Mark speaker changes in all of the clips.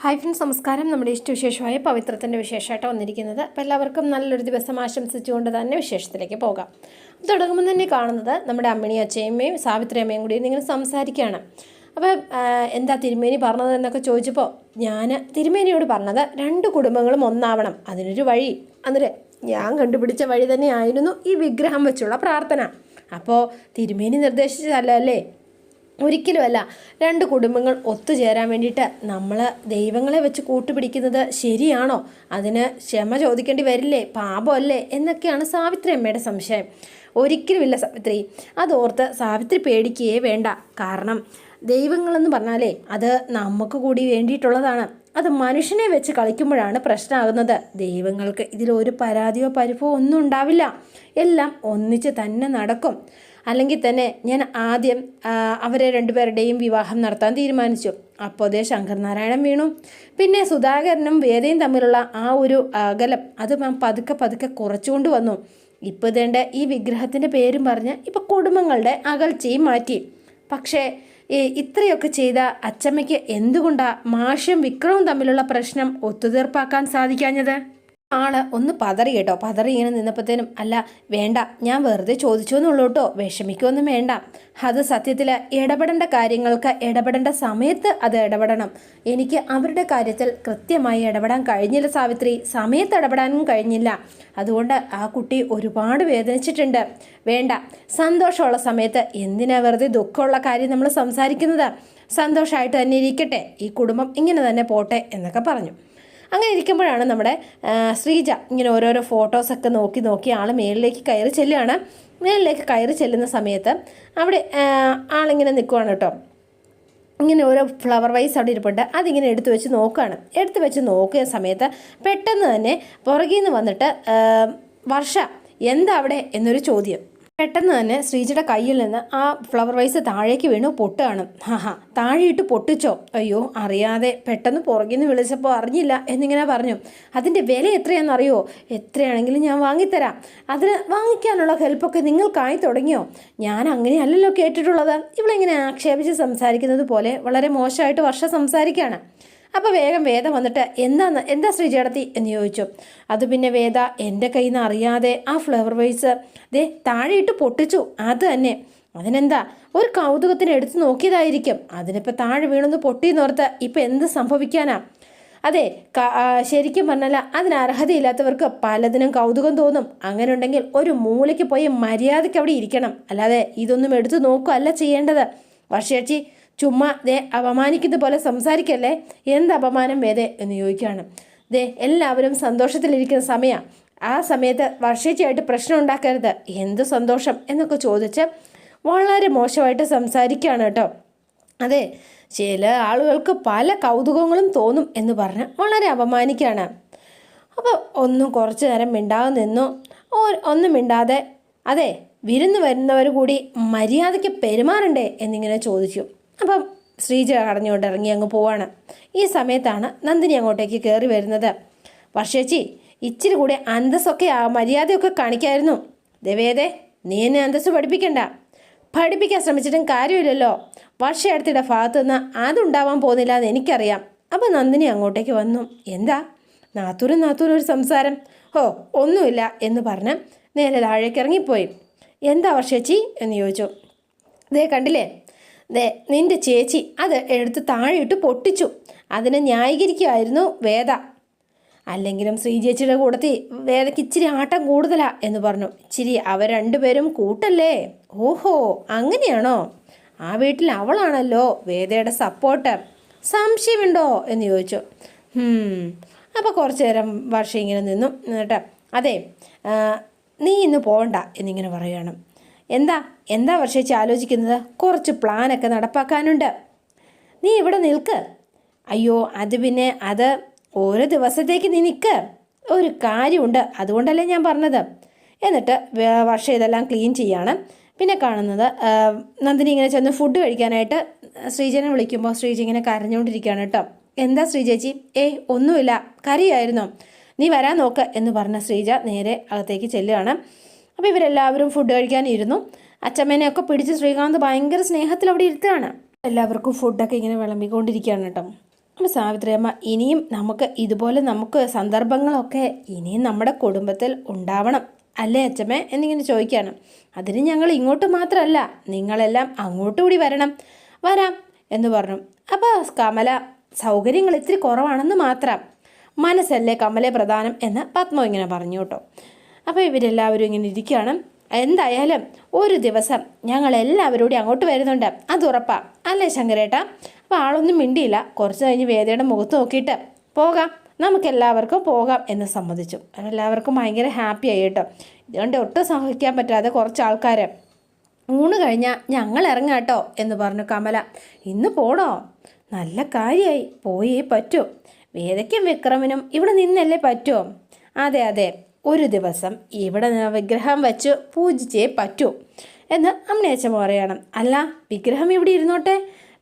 Speaker 1: Hi friends നമസ്കാരം. നമ്മുടെ ഇഷ്ടവിശേഷമായ പവിത്രത്തിന്റെ വിശേഷമായിട്ട് വന്നിരിക്കുന്നത്. അപ്പോൾ എല്ലാവർക്കും നല്ലൊരു ദിവസം ആശംസിച്ചുകൊണ്ട് തന്നെ വിശേഷത്തിലേക്ക് പോകാം. തുടങ്ങുമ്പോൾ തന്നെ കാണുന്നത് നമ്മുടെ അമ്മിണി അച്ഛയമ്മയും സാവിത്രി അമ്മയും കൂടി ഇങ്ങനെ സംസാരിക്കുകയാണ്. അപ്പോൾ എന്താ തിരുമേനി പറഞ്ഞത് എന്നൊക്കെ ചോദിച്ചപ്പോൾ ഞാൻ തിരുമേനിയോട് പറഞ്ഞത് രണ്ട് കുടുംബങ്ങളും ഒന്നാവണം. അതിനൊരു വഴി. അന്നേരം ഞാൻ കണ്ടുപിടിച്ച വഴി തന്നെയായിരുന്നു ഈ വിഗ്രഹം വെച്ചുള്ള പ്രാർത്ഥന. അപ്പോൾ തിരുമേനി നിർദ്ദേശിച്ചതല്ലേ? ഒരിക്കലുമല്ല. രണ്ട് കുടുംബങ്ങൾ ഒത്തുചേരാൻ വേണ്ടിയിട്ട് നമ്മൾ ദൈവങ്ങളെ വെച്ച് കൂട്ടുപിടിക്കുന്നത് ശരിയാണോ? അതിന് ക്ഷമ ചോദിക്കേണ്ടി വരില്ലേ? പാപമല്ലേ? എന്നൊക്കെയാണ് സാവിത്രി അമ്മയുടെ സംശയം. ഒരിക്കലുമില്ല സാവിത്രി. അതോർത്ത് സാവിത്രി പേടിക്കുകയേ വേണ്ട. കാരണം ദൈവങ്ങളെന്ന് പറഞ്ഞാലേ അത് നമുക്ക് കൂടി വേണ്ടിയിട്ടുള്ളതാണ്. അത് മനുഷ്യനെ വെച്ച് കളിക്കുമ്പോഴാണ് പ്രശ്നമാകുന്നത്. ദൈവങ്ങൾക്ക് ഇതിലൊരു പരാതിയോ പരിഭവോ ഒന്നും ഉണ്ടാവില്ല. എല്ലാം ഒന്നിച്ച് തന്നെ നടക്കും. അല്ലെങ്കിൽ തന്നെ ഞാൻ ആദ്യം അവരെ രണ്ടുപേരുടെയും വിവാഹം നടത്താൻ തീരുമാനിച്ചു. അപ്പോൾ അതേ ശങ്കരനാരായണൻ വീണു. പിന്നെ സുധാകരനും വേദയും തമ്മിലുള്ള ആ ഒരു അകലം അത് പതുക്കെ പതുക്കെ കുറച്ചുകൊണ്ട് വന്നു. ഇപ്പോൾ ഇതേണ്ട ഈ വിഗ്രഹത്തിന്റെ പേരും പറഞ്ഞ് ഇപ്പോൾ കുടുംബങ്ങളുടെ അകൽച്ചയും മാറ്റി. പക്ഷേ ഇത്രയൊക്കെ ചെയ്ത അച്ചമ്മയ്ക്ക് എന്തുകൊണ്ടാണ് മാഷും വിക്രവും തമ്മിലുള്ള പ്രശ്നം ഒത്തുതീർപ്പാക്കാൻ സാധിക്കാഞ്ഞത്? ആൾ ഒന്ന് പതറി കേട്ടോ. പതറി ഇങ്ങനെ നിന്നപ്പോഴത്തേനും അല്ല വേണ്ട ഞാൻ വെറുതെ ചോദിച്ചു എന്നുള്ളൂ കേട്ടോ. വിഷമിക്കൊന്നും വേണ്ട. അത് സത്യത്തിൽ ഇടപെടേണ്ട കാര്യങ്ങൾക്ക് ഇടപെടേണ്ട സമയത്ത് അത് ഇടപെടണം. എനിക്ക് അവരുടെ കാര്യത്തിൽ കൃത്യമായി ഇടപെടാൻ കഴിഞ്ഞില്ല സാവിത്രി. സമയത്ത് ഇടപെടാനും കഴിഞ്ഞില്ല. അതുകൊണ്ട് ആ കുട്ടി ഒരുപാട് വേദനിച്ചിട്ടുണ്ട്. വേണ്ട സന്തോഷമുള്ള സമയത്ത് എന്തിനാ വെറുതെ ദുഃഖമുള്ള കാര്യം നമ്മൾ സംസാരിക്കുന്നത്? സന്തോഷമായിട്ട് തന്നെ ഇരിക്കട്ടെ. ഈ കുടുംബം ഇങ്ങനെ തന്നെ പോട്ടെ എന്നൊക്കെ പറഞ്ഞു. അങ്ങനെ ഇരിക്കുമ്പോഴാണ് നമ്മുടെ ശ്രീജ ഇങ്ങനെ ഓരോരോ ഫോട്ടോസൊക്കെ നോക്കി നോക്കി ആൾ മേളിലേക്ക് കയറി ചെല്ലുകയാണ്. മേളിലേക്ക് കയറി ചെല്ലുന്ന സമയത്ത് അവിടെ ആളിങ്ങനെ നിൽക്കുവാണ് കേട്ടോ. ഇങ്ങനെ ഓരോ ഫ്ലവർ വൈസ് അവിടെ ഇരിപ്പുണ്ട്. അതിങ്ങനെ എടുത്തു വെച്ച് നോക്കുകയാണ്. എടുത്തു വെച്ച് നോക്കിയ സമയത്ത് പെട്ടെന്ന് തന്നെ പുറകിൽ നിന്ന് വന്നിട്ട് വർഷ എന്താ അവിടെ എന്നൊരു ചോദ്യം. പെട്ടെന്ന് തന്നെ ശ്രീജിയുടെ കയ്യിൽ നിന്ന് ആ ഫ്ലവർ വൈസ് താഴേക്ക് വീണു പൊട്ടുകയാണ്. ഹാ താഴെയിട്ട് പൊട്ടിച്ചോ? അയ്യോ അറിയാതെ. പെട്ടെന്ന് പുറകിൽ നിന്ന് വിളിച്ചപ്പോൾ അറിഞ്ഞില്ല എന്നിങ്ങനെ പറഞ്ഞു. അതിന്റെ വില എത്രയാണെന്നറിയോ? എത്രയാണെങ്കിലും ഞാൻ വാങ്ങിത്തരാം. അതിന് വാങ്ങിക്കാനുള്ള ഹെൽപ്പൊക്കെ നിങ്ങൾക്കായി തുടങ്ങിയോ? ഞാൻ അങ്ങനെയല്ലല്ലോ കേട്ടിട്ടുള്ളത്. ഇവളിങ്ങനെ ആക്ഷേപിച്ച് സംസാരിക്കുന്നത് പോലെ വളരെ മോശമായിട്ട് വർഷം സംസാരിക്കുകയാണ്. അപ്പോൾ വേഗം വേദ വന്നിട്ട് എന്താന്ന്? എന്താ ശ്രീചേടത്തി എന്ന് ചോദിച്ചു. അത് പിന്നെ വേദ എന്റെ കയ്യിൽ നിന്ന് അറിയാതെ ആ ഫ്ലവർ വൈസ് ദേ താഴെയിട്ട് പൊട്ടിച്ചു. അത് തന്നെ. അതിനെന്താ? ഒരു കൗതുകത്തിന് എടുത്തു നോക്കിയതായിരിക്കും. അതിനിപ്പോൾ താഴെ വീണൊന്ന് പൊട്ടിയെന്നോർത്ത് ഇപ്പം എന്ത് സംഭവിക്കാനാ? അതെ ശരിക്കും പറഞ്ഞാൽ അതിന് അർഹതയില്ലാത്തവർക്ക് പലതിനും കൗതുകം തോന്നും. അങ്ങനെ ഉണ്ടെങ്കിൽ ഒരു മൂലയ്ക്ക് പോയി മര്യാദയ്ക്ക് അവിടെ ഇരിക്കണം. അല്ലാതെ ഇതൊന്നും എടുത്തു നോക്കുക അല്ല ചെയ്യേണ്ടത് വർഷേച്ചി ചുമ്മാ ദേ അപമാനിക്കുന്ന പോലെ സംസാരിക്കല്ലേ? എന്ത് അപമാനം വേദേ എന്ന് ചോദിക്കുകയാണ്. ദേ എല്ലാവരും സന്തോഷത്തിലിരിക്കുന്ന സമയം. ആ സമയത്ത് വർഷേച്ചയായിട്ട് പ്രശ്നം ഉണ്ടാക്കരുത്. എന്ത് സന്തോഷം എന്നൊക്കെ ചോദിച്ച് വളരെ മോശമായിട്ട് സംസാരിക്കുകയാണ് കേട്ടോ. അതെ ചില ആളുകൾക്ക് പല കൗതുകങ്ങളും തോന്നും എന്ന് പറഞ്ഞ് വളരെ അപമാനിക്കുകയാണ്. അപ്പോൾ ഒന്നും കുറച്ച് നേരം മിണ്ടാതെ നിന്നു. ഒന്നും മിണ്ടാതെ അതെ വിരുന്ന് വരുന്നവർ കൂടി മര്യാദയ്ക്ക് പെരുമാറണ്ടേ എന്നിങ്ങനെ ചോദിച്ചു. അപ്പം ശ്രീജ കടഞ്ഞുകൊണ്ട് ഇറങ്ങി അങ്ങ് പോവാണ്. ഈ സമയത്താണ് നന്ദിനി അങ്ങോട്ടേക്ക് കയറി വരുന്നത്. വർഷേച്ചി ഇച്ചിരി കൂടി അന്തസ്സൊക്കെ ആ മര്യാദയൊക്കെ കാണിക്കായിരുന്നു. ദേവേദേ നീ എന്നെ അന്തസ്സ് പഠിപ്പിക്കണ്ട. പഠിപ്പിക്കാൻ ശ്രമിച്ചിട്ടും കാര്യമില്ലല്ലോ. വർഷയടുത്തിയുടെ ഭാഗത്തു നിന്ന് അതുണ്ടാവാൻ പോകുന്നില്ല എന്ന് എനിക്കറിയാം. അപ്പം നന്ദിനി അങ്ങോട്ടേക്ക് വന്നു. എന്താ? നാത്തൂരും നാത്തൂരും ഒരു സംസാരം? ഓ ഒന്നുമില്ല എന്ന് പറഞ്ഞ് നേരെ താഴേക്ക് ഇറങ്ങിപ്പോയി. എന്താ വർഷേച്ചി എന്ന് ചോദിച്ചു. ദേ കണ്ടില്ലേ? ദേ നിന്റെ ചേച്ചി അത് എടുത്ത് താഴെയിട്ട് പൊട്ടിച്ചു. അതിനെ ന്യായീകരിക്കുമായിരുന്നു വേദ. അല്ലെങ്കിലും ശ്രീ ചേച്ചിയുടെ കൂടത്തിൽ വേദയ്ക്ക് ഇച്ചിരി ആട്ടം കൂടുതലാ എന്ന് പറഞ്ഞു. ഇച്ചിരി അവർ രണ്ടുപേരും കൂട്ടല്ലേ? ഓഹോ അങ്ങനെയാണോ? ആ വീട്ടിൽ അവളാണല്ലോ വേദയുടെ സപ്പോർട്ട്. സംശയമുണ്ടോ? എന്ന് ചോദിച്ചു. അപ്പോൾ കുറച്ച് നേരം വർഷം ഇങ്ങനെ നിന്നു. എന്നിട്ട് അതെ നീ ഇന്ന് പോകണ്ട എന്നിങ്ങനെ പറയുകയാണ്. എന്താ? എന്താ വർഷേച്ചി ആലോചിക്കുന്നത്? കുറച്ച് പ്ലാനൊക്കെ നടപ്പാക്കാനുണ്ട്. നീ ഇവിടെ നിൽക്ക്. അയ്യോ അത് പിന്നെ അത് ഓരോ ദിവസത്തേക്ക് നീ നിൽക്ക് ഒരു കാര്യമുണ്ട് അതുകൊണ്ടല്ലേ ഞാൻ പറഞ്ഞത്. എന്നിട്ട് വർഷം ഇതെല്ലാം ക്ലീൻ ചെയ്യാണ്. പിന്നെ കാണുന്നത് നന്ദിനി ഇങ്ങനെ ചെന്ന് ഫുഡ് കഴിക്കാനായിട്ട് ശ്രീജനെ വിളിക്കുമ്പോൾ ശ്രീജി ഇങ്ങനെ കരഞ്ഞുകൊണ്ടിരിക്കുകയാണ് കേട്ടോ. എന്താ ശ്രീജേച്ചി? ഏയ് ഒന്നുമില്ല. കരിയായിരുന്നു നീ വരാൻ നോക്ക് എന്ന് പറഞ്ഞ ശ്രീജ നേരെ അകത്തേക്ക് ചെല്ലുകയാണ്. അപ്പോൾ ഇവരെല്ലാവരും ഫുഡ് കഴിക്കാനിരുന്നു അച്ചമ്മേനെയൊക്കെ പിടിച്ച് ശ്രീകാന്ത് ഭയങ്കര സ്നേഹത്തിൽ അവിടെ ഇരുത്തുകയാണ്. എല്ലാവർക്കും ഫുഡൊക്കെ ഇങ്ങനെ വിളമ്പിക്കൊണ്ടിരിക്കുകയാണ് കേട്ടോ. അപ്പം സാവിത്രിയമ്മ ഇനിയും നമുക്ക് ഇതുപോലെ നമുക്ക് സന്ദർഭങ്ങളൊക്കെ ഇനിയും നമ്മുടെ കുടുംബത്തിൽ ഉണ്ടാവണം അല്ലേ അച്ഛമ്മേ എന്നിങ്ങനെ ചോദിക്കുകയാണ്. അതിന് ഞങ്ങൾ ഇങ്ങോട്ട് മാത്രമല്ല നിങ്ങളെല്ലാം അങ്ങോട്ട് കൂടി വരണം. വരാം എന്ന് പറഞ്ഞു. അപ്പോൾ കമല സൗകര്യങ്ങൾ ഇത്തിരി കുറവാണെന്ന് മാത്രം മനസ്സല്ലേ കമലെ പ്രധാനം എന്ന് പത്മ ഇങ്ങനെ പറഞ്ഞു കേട്ടോ. അപ്പോൾ ഇവരെല്ലാവരും ഇങ്ങനെ ഇരിക്കുകയാണ്. എന്തായാലും ഒരു ദിവസം ഞങ്ങൾ എല്ലാവരോടും അങ്ങോട്ട് വരുന്നുണ്ട്. അത് ഉറപ്പാ. അല്ലേ ശങ്കരേട്ട? അപ്പോൾ ആളൊന്നും മിണ്ടിയില്ല. കുറച്ച് കഴിഞ്ഞ് വേദയുടെ മുഖത്ത് നോക്കിയിട്ട് പോകാം. നമുക്കെല്ലാവർക്കും പോകാം എന്ന് സമ്മതിച്ചു. എല്ലാവർക്കും ഭയങ്കര ഹാപ്പി ആയി കേട്ടോ. ഇതുകൊണ്ട് ഒട്ടും സഹിക്കാൻ പറ്റാതെ കുറച്ച് ആൾക്കാർ ഊണ് കഴിഞ്ഞാൽ ഞങ്ങൾ ഇറങ്ങാട്ടോ എന്ന് പറഞ്ഞു കമല. ഇന്ന് പോണോ? നല്ല കാര്യമായി പോയേ പറ്റൂ. വേദയ്ക്കും വിക്രമിനും ഇവിടെ നിന്നല്ലേ പറ്റുമോ അതെ അതെ. ഒരു ദിവസം ഇവിടെ വിഗ്രഹം വെച്ച് പൂജിച്ചേ പറ്റൂ എന്ന് അമ്മയച്ചമ്മ പറയണം. അല്ല വിഗ്രഹം ഇവിടെ ഇരുന്നോട്ടെ?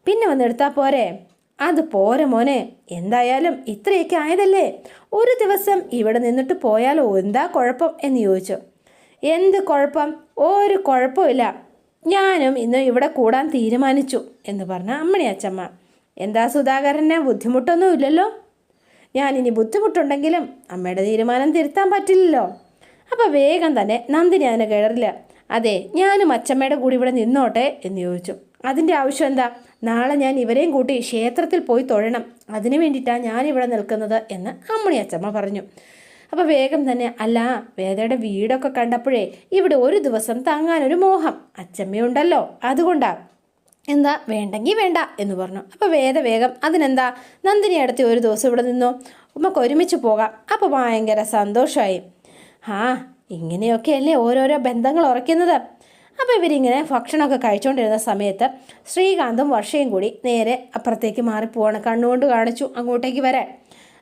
Speaker 1: പിന്നെ വന്നെടുത്താൽ പോരെ? അത് പോരെ മോനെ. എന്തായാലും ഇത്രയൊക്കെ ആയതല്ലേ? ഒരു ദിവസം ഇവിടെ നിന്നിട്ട് പോയാലോ എന്താ കുഴപ്പം എന്ന് ചോദിച്ചു. എന്ത് കുഴപ്പം? ഒരു കുഴപ്പമില്ല ഞാനും ഇന്ന് ഇവിടെ കൂടാൻ തീരുമാനിച്ചു എന്ന് പറഞ്ഞ അമ്മണി അച്ചമ്മ എന്താ സുധാകരനെ ബുദ്ധിമുട്ടൊന്നും ഇല്ലല്ലോ? ഞാനിനി ബുദ്ധിമുട്ടുണ്ടെങ്കിലും അമ്മയുടെ തീരുമാനം തിരുത്താൻ പറ്റില്ലല്ലോ. അപ്പോൾ വേഗം തന്നെ നന്ദിനി അതിനെ കയറില്ല അതെ ഞാനും അച്ചമ്മയുടെ കൂടി ഇവിടെ നിന്നോട്ടെ എന്ന് ചോദിച്ചു. അതിന്റെ ആവശ്യം എന്താ? നാളെ ഞാൻ ഇവരെയും കൂട്ടി ക്ഷേത്രത്തിൽ പോയി തൊഴണം. അതിനു വേണ്ടിയിട്ടാണ് ഞാനിവിടെ നിൽക്കുന്നത് എന്ന് അമ്മണി അച്ചമ്മ പറഞ്ഞു. അപ്പോൾ വേഗം തന്നെ അല്ല വേദയുടെ വീടൊക്കെ കണ്ടപ്പോഴേ ഇവിടെ ഒരു ദിവസം തങ്ങാനൊരു മോഹം. അച്ചമ്മയുണ്ടല്ലോ അതുകൊണ്ടാ എന്താ? വേണ്ടെങ്കിൽ വേണ്ട എന്ന് പറഞ്ഞു. അപ്പോൾ വേദ വേഗം അതിനെന്താ? നന്ദിനി അടുത്ത് ഒരു ദിവസം ഇവിടെ നിന്നോ. ഉമ്മക്ക് ഒരുമിച്ച് പോകാം. അപ്പോൾ ഭയങ്കര സന്തോഷമായി ആ ഇങ്ങനെയൊക്കെയല്ലേ ഓരോരോ ബന്ധങ്ങൾ ഉറയ്ക്കുന്നത്? അപ്പോൾ ഇവരിങ്ങനെ ഭക്ഷണമൊക്കെ കഴിച്ചുകൊണ്ടിരുന്ന സമയത്ത് ശ്രീകാന്തും വർഷയും കൂടി നേരെ അപ്പുറത്തേക്ക് മാറിപ്പോവാണ് കണ്ണുകൊണ്ട് കാണിച്ചു അങ്ങോട്ടേക്ക് വരാൻ.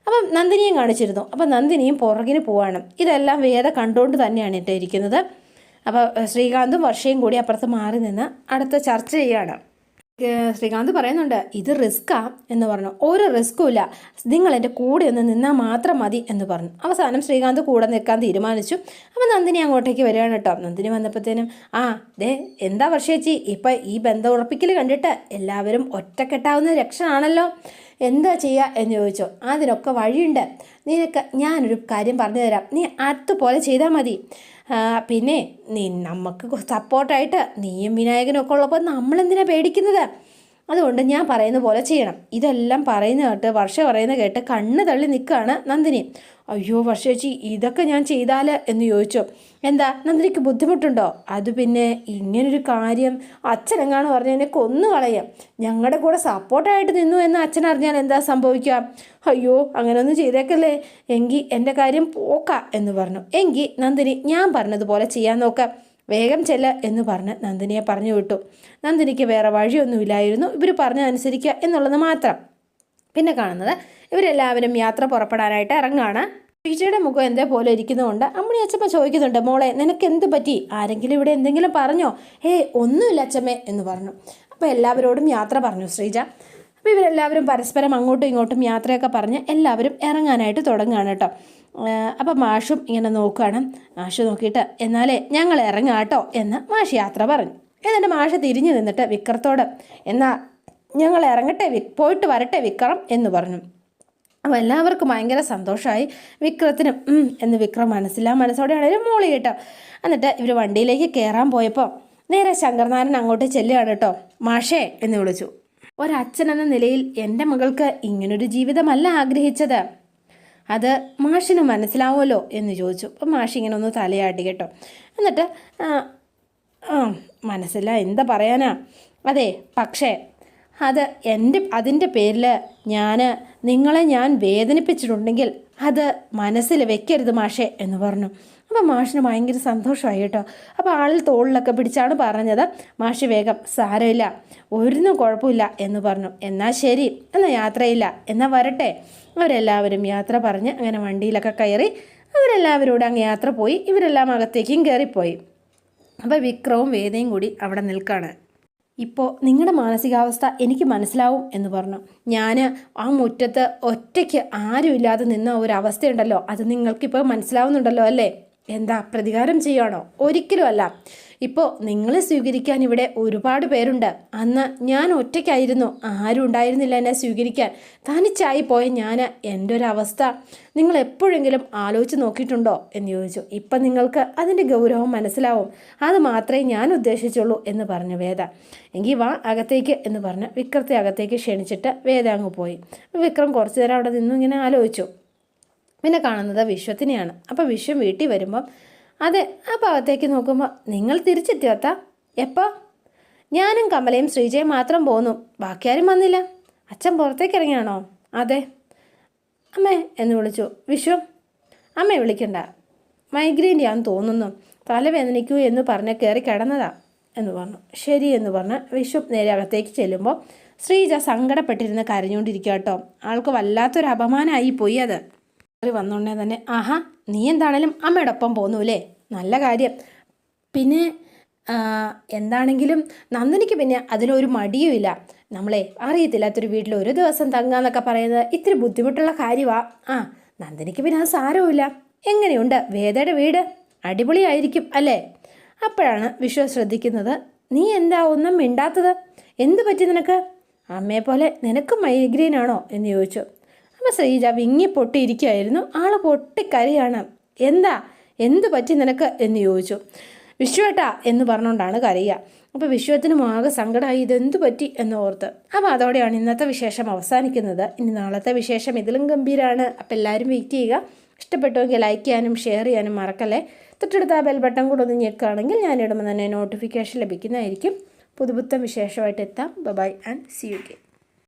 Speaker 1: അപ്പം നന്ദിനിയും കാണിച്ചിരുന്നു. അപ്പം നന്ദിനിയും പുറകിന് പോവാണ്. ഇതെല്ലാം വേദ കണ്ടുകൊണ്ട് തന്നെയാണ് ഇട്ടിരിക്കുന്നത് അപ്പോൾ ശ്രീകാന്തും വർഷയും കൂടി അപ്പുറത്ത് മാറി നിന്ന് അടുത്ത ചർച്ച ചെയ്യാണ്. ശ്രീകാന്ത് പറയുന്നുണ്ട് ഇത് റിസ്ക്കാ എന്ന് പറഞ്ഞു. ഒരു റിസ്ക്കും ഇല്ല. നിങ്ങൾ എന്റെ കൂടെ ഒന്ന് നിന്നാൽ മാത്രം മതി എന്ന് പറഞ്ഞു. അവസാനം ശ്രീകാന്ത് കൂടെ നിൽക്കാൻ തീരുമാനിച്ചു. അപ്പോൾ നന്ദിനി അങ്ങോട്ടേക്ക് വരികയാണ് കേട്ടോ. നന്ദിനി വന്നപ്പോഴത്തേനും ആ ദേ എന്താ വർഷേച്ചി ഇപ്പം ഈ ബന്ധം ഉറപ്പിക്കൽ കണ്ടിട്ട് എല്ലാവരും ഒറ്റക്കെട്ടാവുന്ന രക്ഷനാണല്ലോ. എന്താ ചെയ്യുക എന്ന് ചോദിച്ചു. അതിനൊക്കെ വഴിയുണ്ട്. നിനക്ക് ഞാനൊരു കാര്യം പറഞ്ഞു തരാം. നീ അതുപോലെ ചെയ്താൽ മതി. പിന്നെ നീ നമുക്ക് സപ്പോർട്ടായിട്ട് നീയും വിനായകനും ഒക്കെ ഉള്ളപ്പോൾ നമ്മളെന്തിനാണ് പേടിക്കുന്നത്? അതുകൊണ്ട് ഞാൻ പറയുന്ന പോലെ ചെയ്യണം. ഇതെല്ലാം പറയുന്ന കേട്ട് വർഷ പറയുന്ന കേട്ട് കണ്ണ് തള്ളി നിൽക്കുകയാണ് നന്ദിനി. അയ്യോ വർഷേച്ചി ഇതൊക്കെ ഞാൻ ചെയ്താൽ എന്ന് ചോദിച്ചു. എന്താ നന്ദിനിക്ക് ബുദ്ധിമുട്ടുണ്ടോ? അത് പിന്നെ ഇങ്ങനൊരു കാര്യം അച്ഛനെങ്ങാണ് പറഞ്ഞ എന്നെ കൊന്നു കളയാം. ഞങ്ങളുടെ കൂടെ സപ്പോർട്ടായിട്ട് നിന്നു എന്ന് അച്ഛൻ അറിഞ്ഞാൽ എന്താ സംഭവിക്കുക? അയ്യോ അങ്ങനെയൊന്നും ചെയ്തേക്കല്ലേ. എങ്കിൽ എന്റെ കാര്യം പോക്ക എന്ന് പറഞ്ഞു. എങ്കിൽ നന്ദിനി ഞാൻ പറഞ്ഞതുപോലെ ചെയ്യാൻ നോക്കാം. വേഗം ചെല്ല എന്ന് പറഞ്ഞ് നന്ദിനിയെ പറഞ്ഞു വിട്ടു. നന്ദിനിക്ക് വേറെ വഴിയൊന്നുമില്ലായിരുന്നു. ഇവർ പറഞ്ഞതനുസരിക്കുക എന്നുള്ളത് മാത്രം. പിന്നെ കാണുന്നത് ഇവരെല്ലാവരും യാത്ര പുറപ്പെടാനായിട്ട് ഇറങ്ങാണ്. ശ്രീജയുടെ മുഖം എന്തേ പോലെ ഇരിക്കുന്നതുകൊണ്ട് അമ്മണി അച്ഛമ്മ ചോദിക്കുന്നുണ്ട് മോളെ നിനക്ക് എന്ത് പറ്റി? ആരെങ്കിലും ഇവിടെ എന്തെങ്കിലും പറഞ്ഞോ? ഹേ ഒന്നുമില്ല അച്ഛമ്മേ എന്ന് പറഞ്ഞു. അപ്പോൾ എല്ലാവരോടും യാത്ര പറഞ്ഞു ശ്രീജ. അപ്പോൾ ഇവരെല്ലാവരും പരസ്പരം അങ്ങോട്ടും ഇങ്ങോട്ടും യാത്രയൊക്കെ പറഞ്ഞ് എല്ലാവരും ഇറങ്ങാനായിട്ട് തുടങ്ങുകയാണ് കേട്ടോ. അപ്പം മാഷും ഇങ്ങനെ നോക്കുകയാണ് മാഷ് നോക്കിയിട്ട് എന്നാലേ ഞങ്ങൾ ഇറങ്ങാട്ടോ എന്ന് മാഷ് യാത്ര പറഞ്ഞു. എന്നിട്ട് മാഷ് തിരിഞ്ഞു നിന്നിട്ട് വിക്രത്തോട് എന്നാ ഞങ്ങൾ ഇറങ്ങട്ടെ പോയിട്ട് വരട്ടെ വിക്രം എന്ന് പറഞ്ഞു. അപ്പോൾ എല്ലാവർക്കും ഭയങ്കര സന്തോഷമായി വിക്രത്തിനും എന്ന് വിക്രം മനസ്സിലാ മനസ്സോടെയാണ് ഒരു മോളി കേട്ടോ. എന്നിട്ട് ഇവർ വണ്ടിയിലേക്ക് കയറാൻ പോയപ്പോൾ നേരെ ശങ്കർനാരൻ അങ്ങോട്ട് ചെല്ലുകയാണ് കേട്ടോ. മാഷേ എന്ന് വിളിച്ചു. ഒരച്ഛൻ എന്ന നിലയിൽ എന്റെ മകൾക്ക് ഇങ്ങനൊരു ജീവിതമല്ല ആഗ്രഹിച്ചത്. അത് മാഷിന് മനസ്സിലാവുമല്ലോ എന്ന് ചോദിച്ചു. അപ്പം മാഷി ഇങ്ങനെ ഒന്ന് തലയാട്ടി കേട്ടോ. എന്നിട്ട് ആ, മനസ്സില്ല എന്താ പറയാനാ? അതെ പക്ഷേ അത് എന്റെ അതിന്റെ പേരിൽ ഞാൻ നിങ്ങളെ ഞാൻ വേദനിപ്പിച്ചിട്ടുണ്ടെങ്കിൽ അത് മനസ്സിൽ വെക്കരുത് മാഷേ എന്ന് പറഞ്ഞു. അപ്പോൾ മാഷിന് ഭയങ്കര സന്തോഷമായി കേട്ടോ. അപ്പോൾ ആളിൽ തോളിലൊക്കെ പിടിച്ചാണ് പറഞ്ഞത്. മാഷി വേഗം സാരമില്ല ഒരുന്നും കുഴപ്പമില്ല എന്ന് പറഞ്ഞു. എന്നാൽ ശരി എന്നാൽ യാത്രയില്ല എന്നാൽ വരട്ടെ. അവരെല്ലാവരും യാത്ര പറഞ്ഞ് അങ്ങനെ വണ്ടിയിലൊക്കെ കയറി അവരെല്ലാവരും കൂടെ അങ്ങ് യാത്ര പോയി. ഇവരെല്ലാം അകത്തേക്കും കയറിപ്പോയി. അപ്പോൾ വിക്രവും വേദയും കൂടി അവിടെ നിൽക്കുകയാണ് ഇപ്പോൾ നിങ്ങളുടെ മാനസികാവസ്ഥ എനിക്ക് മനസ്സിലാവും എന്ന് പറഞ്ഞു. ഞാൻ ആ മുറ്റത്ത് ഒറ്റയ്ക്ക് ആരുമില്ലാതെ നിന്ന ഒരു അവസ്ഥയുണ്ടല്ലോ. അത് നിങ്ങൾക്കിപ്പോൾ മനസ്സിലാവുന്നുണ്ടല്ലോ അല്ലേ? എന്താ പ്രതികാരം ചെയ്യുകയാണോ ഒരിക്കലും അല്ല ഇപ്പോൾ നിങ്ങളെ സ്വീകരിക്കാൻ ഇവിടെ ഒരുപാട് പേരുണ്ട്. അന്ന് ഞാൻ ഒറ്റയ്ക്കായിരുന്നു. ആരും ഉണ്ടായിരുന്നില്ല എന്നെ സ്വീകരിക്കാൻ. തനിച്ചായി പോയ ഞാൻ എന്റെ ഒരു അവസ്ഥ. നിങ്ങൾ എപ്പോഴെങ്കിലും ആലോചിച്ച് നോക്കിയിട്ടുണ്ടോ? എന്ന് ചോദിച്ചു. ഇപ്പം നിങ്ങൾക്ക് അതിന്റെ ഗൗരവം മനസ്സിലാവും. അത് മാത്രമേ ഞാൻ ഉദ്ദേശിച്ചുള്ളൂ എന്ന് പറഞ്ഞു വേദ. എങ്കിൽ വാ അകത്തേക്ക് എന്ന് പറഞ്ഞ് വിക്രത്തെ അകത്തേക്ക് ക്ഷണിച്ചിട്ട് വേദ അങ്ങ് പോയി. വിക്രം കുറച്ചു നേരം അവിടെ നിന്നും ഇങ്ങനെ ആലോചിച്ചു. പിന്നെ കാണുന്നത് വിശ്വത്തിനെയാണ്. അപ്പോൾ വിശ്വം വീട്ടിൽ വരുമ്പം അതെ ആ ഭാഗത്തേക്ക് നോക്കുമ്പോൾ നിങ്ങൾ തിരിച്ചെത്തിയോത്ത? എപ്പോൾ ഞാനും കമലയും ശ്രീജയും മാത്രം പോന്നു. ബാക്കി ആരും വന്നില്ല. അച്ഛൻ പുറത്തേക്ക് ഇറങ്ങിയാണോ? അതെ. അമ്മേ എന്ന് വിളിച്ചു. വിശ്വം? അമ്മേ വിളിക്കണ്ട. മൈഗ്രെയിന്റെയാന്ന് തോന്നുന്നു. തലവേദനിക്കൂ എന്ന് പറഞ്ഞ് കയറി കിടന്നതാ എന്ന് പറഞ്ഞു. ശരി എന്ന് പറഞ്ഞ് വിശ്വം നേരെ അകത്തേക്ക് ചെല്ലുമ്പോൾ ശ്രീജ സങ്കടപ്പെട്ടിരുന്ന് കരഞ്ഞുകൊണ്ടിരിക്കുക കേട്ടോ. ആൾക്ക് വല്ലാത്തൊരു അപമാനമായി പോയി അത്. വന്നോണ്ടേ തന്നെ ആഹാ നീ എന്താണേലും അമ്മയുടെ ഒപ്പം പോന്നൂലേ? നല്ല കാര്യം. പിന്നെ എന്താണെങ്കിലും നന്ദിനിക്ക് പിന്നെ അതിലൊരു മടിയുമില്ല നമ്മളെ അറിയത്തില്ലാത്തൊരു വീട്ടിൽ ഒരു ദിവസം തങ്ങാന്നൊക്കെ പറയുന്നത് ഇത്തിരി ബുദ്ധിമുട്ടുള്ള കാര്യമാ ആ നന്ദിനിക്ക് പിന്നെ അത് സാരവുമില്ല എങ്ങനെയുണ്ട്? വേദയുടെ വീട് അടിപൊളിയായിരിക്കും അല്ലേ? അപ്പോഴാണ് വിശ്വ ശ്രദ്ധിക്കുന്നത് നീ എന്താ ഒന്നും മിണ്ടാത്തത്? എന്ത് പറ്റി നിനക്ക്? അമ്മയെ പോലെ നിനക്ക് മൈഗ്രെയിൻ ആണോ? എന്ന് ചോദിച്ചു. അപ്പോൾ ശ്രീജ വിങ്ങി പൊട്ടിയിരിക്കുകയായിരുന്നു ആൾ പൊട്ടിക്കരയാണ്. എന്താ? എന്ത് പറ്റി നിനക്ക്? എന്ന് ചോദിച്ചു. വിശ്വേട്ടാ എന്ന് പറഞ്ഞുകൊണ്ടാണ് കരയുക. അപ്പോൾ വിശ്വത്തിനും ആകെ സങ്കടമായി ഇതെന്ത് പറ്റി? എന്ന് ഓർത്ത്. അപ്പോൾ അതോടെയാണ് ഇന്നത്തെ വിശേഷം അവസാനിക്കുന്നത്. ഇനി നാളത്തെ വിശേഷം ഇതിലും ഗംഭീരമാണ് അപ്പോൾ എല്ലാവരും വെയിറ്റ് ചെയ്യുക. ഇഷ്ടപ്പെട്ടുവെങ്കിൽ ലൈക്ക് ചെയ്യാനും ഷെയർ ചെയ്യാനും മറക്കല്ലേ. തൊട്ടടുത്ത ആ ബെൽ ബട്ടൺ കൂടെ ഒന്ന് ഞെക്കുകയാണെങ്കിൽ ഞാൻ ഇടുമ്പോൾ തന്നെ നോട്ടിഫിക്കേഷൻ ലഭിക്കുന്നതായിരിക്കും. പുതുപുത്തം വിശേഷമായിട്ട് എത്താം. Bye and see you K